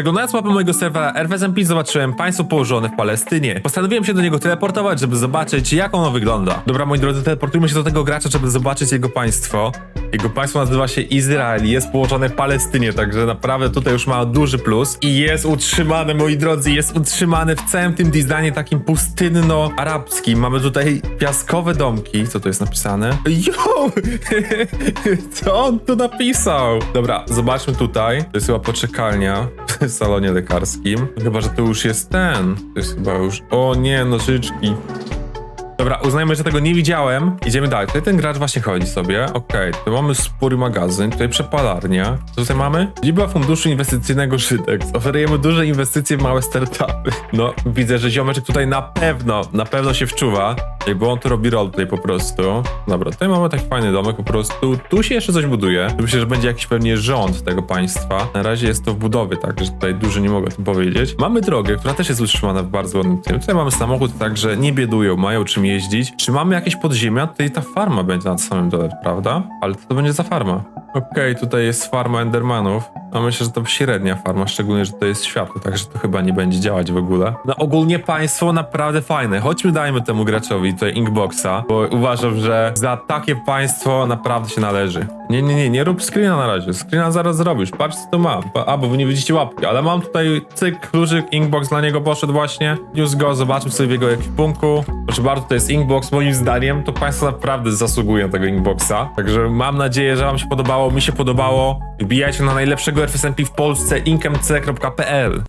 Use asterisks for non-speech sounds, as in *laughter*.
Przeglądając mapę mojego serwera RFSMP zobaczyłem państwo położone w Palestynie. Postanowiłem się do niego teleportować, żeby zobaczyć jak ono wygląda. Dobra, moi drodzy, teleportujmy się do tego gracza, żeby zobaczyć jego państwo. Jego państwo nazywa się Izrael jest położone w Palestynie, także naprawdę tutaj już ma duży plus. I jest utrzymane, moi drodzy, jest utrzymane w całym tym designie takim pustynno-arabskim. Mamy tutaj piaskowe domki. Co tu jest napisane? Jo! *laughs* Co on tu napisał? Dobra, zobaczmy tutaj. To jest chyba poczekalnia w salonie lekarskim. Chyba, że to już jest ten. To jest chyba już... O nie, nożyczki. Dobra, uznajmy, że tego nie widziałem. Idziemy dalej. Tutaj ten gracz właśnie chodzi sobie. Okej, tu mamy spory magazyn, tutaj przepalarnia. Co tutaj mamy? Liczba funduszu inwestycyjnego Żydex. Oferujemy duże inwestycje w małe startupy. No, widzę, że ziomeczek tutaj na pewno, na pewno się wczuwa. Bo on tu robi roleplay po prostu. Dobra, tutaj mamy taki fajny domek po prostu. Tu się jeszcze coś buduje. Myślę, że będzie jakiś pewnie rząd tego państwa. Na razie jest to w budowie, tak, że tutaj dużo nie mogę o tym powiedzieć. Mamy drogę, która też jest utrzymana w bardzo ładnym tym. Tutaj mamy samochód, także nie biedują, mają czym jeździć. Czy mamy jakieś podziemia? Tutaj ta farma będzie na samym dole, prawda? Ale co to będzie za farma? Okej, tutaj jest farma Endermanów. No myślę, że to średnia farma, szczególnie, że to jest światło, także to chyba nie będzie działać w ogóle. No ogólnie państwo naprawdę fajne. Chodźmy dajmy temu graczowi tutaj Inkboxa, bo uważam, że za takie państwo naprawdę się należy. Nie, nie, nie, nie rób screena na razie. Screena zaraz zrobisz. Patrz co mam. Pa- A, bo wy nie widzicie łapki, ale mam tutaj cyk, kluczyk, Inkbox dla niego poszedł właśnie. News go, zobaczmy sobie w jego ekwipunku. Proszę bardzo, to jest Inkbox. Moim zdaniem to państwo naprawdę zasługują tego Inkboxa. Także mam nadzieję, że wam się podobało, mi się podobało. Wbijajcie na najlepszego RFSMP w Polsce inkmc.pl